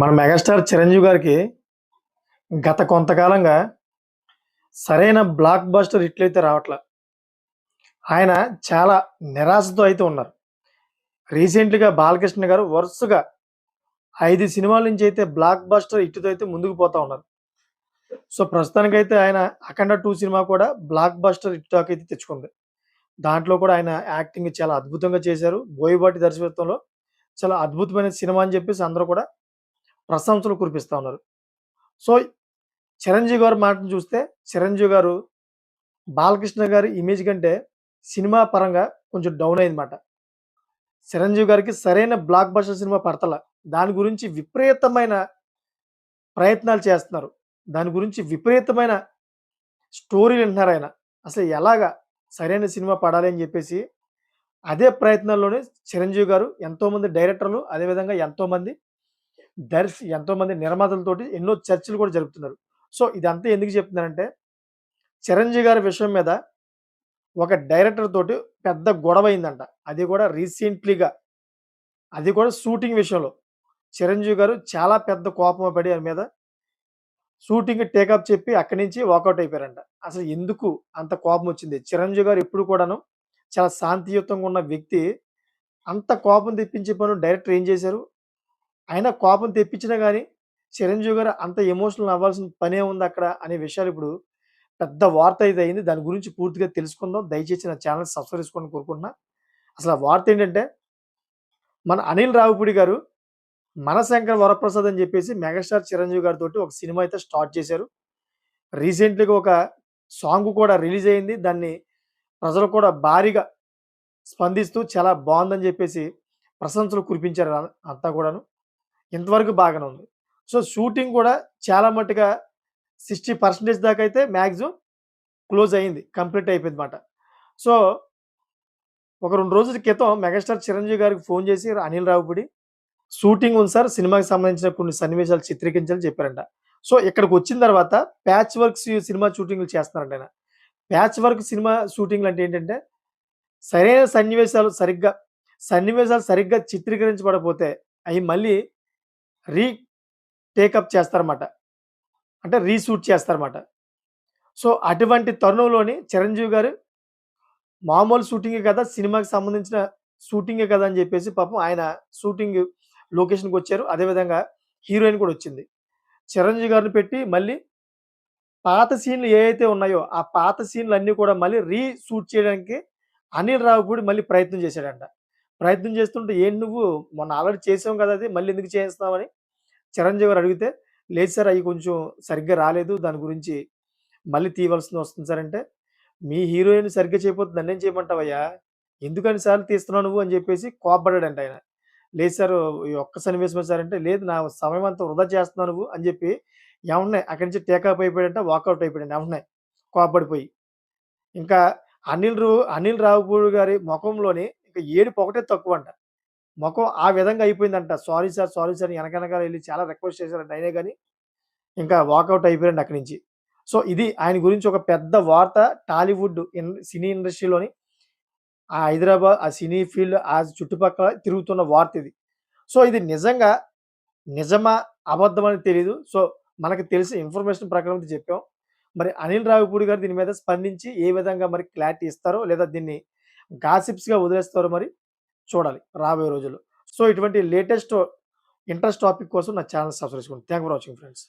మన మెగాస్టార్ చిరంజీవి గారికి గత కొంతకాలంగా సరైన బ్లాక్ బస్టర్ హిట్లయితే రావట్లే. ఆయన చాలా నిరాశతో అయితే ఉన్నారు. రీసెంట్గా బాలకృష్ణ గారు వరుసగా ఐదు సినిమాల నుంచి అయితే బ్లాక్ బస్టర్ హిట్తో అయితే ముందుకు పోతా ఉన్నారు. సో ప్రస్తుతానికైతే ఆయన అఖండ టూ సినిమా కూడా బ్లాక్ బస్టర్ హిట్ టాక్ అయితే తెచ్చుకుంది. దాంట్లో కూడా ఆయన యాక్టింగ్ చాలా అద్భుతంగా చేశారు. బోయబాటి దర్శకత్వంలో చాలా అద్భుతమైన సినిమా అని చెప్పేసి అందరూ కూడా ప్రశంసలు కురిపిస్తూ ఉన్నారు. సో చిరంజీవి గారు మాటను చూస్తే చిరంజీవి గారు బాలకృష్ణ గారి ఇమేజ్ కంటే సినిమా పరంగా కొంచెం డౌన్ అయిందన్నమాట. చిరంజీవి గారికి సరైన బ్లాక్ బస్టర్ సినిమా పడతల. దాని గురించి విపరీతమైన ప్రయత్నాలు చేస్తున్నారు. దాని గురించి విపరీతమైన స్టోరీలు వింటున్నారు ఆయన. అసలు ఎలాగా సరైన సినిమా పడాలి అని చెప్పేసి అదే ప్రయత్నాల్లోనే చిరంజీవి గారు ఎంతోమంది డైరెక్టర్లు అదేవిధంగా ఎంతోమంది దర్శి ఎంతోమంది నిర్మాతలతోటి ఎన్నో చర్చలు కూడా జరుపుతున్నారు. సో ఇదంతా ఎందుకు చెప్తున్నారంటే చిరంజీవి గారి విషయం మీద ఒక డైరెక్టర్ తోటి పెద్ద గొడవ అయిందంట. అది కూడా రీసెంట్లీగా. అది కూడా షూటింగ్ విషయంలో. చిరంజీవి గారు చాలా పెద్ద కోపం పడి ఆయన మీద షూటింగ్ టేకప్ చెప్పి అక్కడి నుంచి వాకౌట్ అయిపోయారంట. అసలు ఎందుకు అంత కోపం వచ్చింది? చిరంజీవి గారు ఎప్పుడు కూడాను చాలా శాంతియుతంగా ఉన్న వ్యక్తి. అంత కోపం తెప్పించే పను డైరెక్టర్ ఏం చేశారు? అయినా కోపం తెప్పించినా కానీ చిరంజీవి గారు అంత ఎమోషనల్ అవ్వాల్సిన పనే ఉంది అక్కడ అనే విషయాలు ఇప్పుడు పెద్ద వార్త అయితే అయింది. దాని గురించి పూర్తిగా తెలుసుకుందాం. దయచేసి నా ఛానల్ సబ్స్క్రైబ్ చేసుకోండి కోరుకుంటున్నా. అసలు ఆ వార్త ఏంటంటే మన అనిల్ రావుపూడి గారు మనశంకర్ వరప్రసాద్ అని చెప్పేసి మెగాస్టార్ చిరంజీవి గారితో ఒక సినిమా అయితే స్టార్ట్ చేశారు. రీసెంట్లీగా ఒక సాంగ్ కూడా రిలీజ్ అయింది. దాన్ని ప్రజలు కూడా భారీగా స్పందిస్తూ చాలా బాగుందని చెప్పేసి ప్రశంసలు కురిపించారు అంతా కూడాను. ఇంతవరకు బాగానే ఉంది. సో షూటింగ్ కూడా చాలా మట్టుగా సిక్స్టీ పర్సెంటేజ్ దాకా అయితే మ్యాక్సిమం క్లోజ్ అయింది కంప్లీట్ అయిపోయింది అనమాట సో ఒక రెండు రోజుల క్రితం మెగాస్టార్ చిరంజీవి గారికి ఫోన్ చేసి అనిల్ రావుపూడి షూటింగ్ ఉంది సార్ సినిమాకి సంబంధించిన కొన్ని సన్నివేశాలు చిత్రీకరించాలని చెప్పారంట. సో ఇక్కడికి వచ్చిన తర్వాత ప్యాచ్ వర్క్స్ సినిమా షూటింగ్లు చేస్తున్నారంట ఆయన. ప్యాచ్ వర్క్ సినిమా షూటింగ్లు అంటే ఏంటంటే సరైన సన్నివేశాలు సరిగ్గా సన్నివేశాలు సరిగ్గా చిత్రీకరించబడపోతే అవి మళ్ళీ రీ టేకప్ చేస్తారన్నమాట. అంటే రీషూట్ చేస్తారన్నమాట. సో అటువంటి తరుణంలోని చిరంజీవి గారు మామూలు షూటింగే కదా సినిమాకి సంబంధించిన షూటింగే కదా అని చెప్పేసి పాపం ఆయన షూటింగ్ లొకేషన్కి వచ్చారు. అదేవిధంగా హీరోయిన్ కూడా వచ్చింది. చిరంజీవి గారిని పెట్టి మళ్ళీ పాత సీన్లు ఏవైతే ఉన్నాయో ఆ పాత సీన్లు అన్నీ కూడా మళ్ళీ రీషూట్ చేయడానికి అనిల్ రావుపూడి మళ్ళీ ప్రయత్నం చేశాడంట. ప్రయత్నం చేస్తుంటే ఏం నువ్వు? మొన్న ఆల్రెడీ చేసాం కదా అది మళ్ళీ ఎందుకు చేస్తున్నామని చిరంజీవి గారు అడిగితే లేదు సార్ అవి కొంచెం సరిగ్గా రాలేదు దాని గురించి మళ్ళీ తీయవలసింది వస్తుంది సార్ అంటే మీ హీరోయిన్ సరిగ్గా చేయకపోతే నన్నేం చేయమంటావయ్యా? ఎందుకని సార్లు తీస్తున్నావు నువ్వు? అని చెప్పేసి కోపడ్డాడంట ఆయన. లేదు సార్ ఈ ఒక్క సన్నివేశమే సార్ అంటే లేదు నా సమయం అంతా వృధా చేస్తున్నావు నువ్వు అని చెప్పి ఏమున్నాయి అక్కడి నుంచి టేకప్ అయిపోయాడంటే వాకౌట్ అయిపోయాడు ఏమున్నాయి కోపడిపోయి ఇంకా అనిల్ రు అనిల్ రావుపూడి గారి ముఖంలోని ఇంకా ఏడుపు ఒకటే తక్కువ అంట ముఖం ఆ విధంగా అయిపోయిందంట. సారీ సార్ సారీ సార్ వెనకనగా వెళ్ళి చాలా రిక్వెస్ట్ చేశారంట అయినా కానీ ఇంకా వాకౌట్ అయిపోయింది అక్కడి నుంచి. సో ఇది ఆయన గురించి ఒక పెద్ద వార్త టాలీవుడ్ ఇన్ సినీ ఇండస్ట్రీలోని ఆ హైదరాబాద్ ఆ సినీ ఫీల్డ్ ఆ చుట్టుపక్కల తిరుగుతున్న వార్త ఇది. సో ఇది నిజంగా నిజమా అబద్ధమని తెలియదు సో మనకు తెలిసిన ఇన్ఫర్మేషన్ ప్రకారం చెప్పాం. మరి అనిల్ రావిపూడి గారు దీని మీద స్పందించి ఏ విధంగా మరి క్లారిటీ ఇస్తారో లేదా దీన్ని గాసిప్స్గా వదిలేస్తారో మరి. చూడాలి రాబోయే రోజుల్లో. సో ఇటువంటి లేటెస్ట్ ఇంట్రెస్ట్ టాపిక్ కోసం నా ఛానల్ సబ్స్క్రైబ్ చేసుకోండి. Thank for watching friends.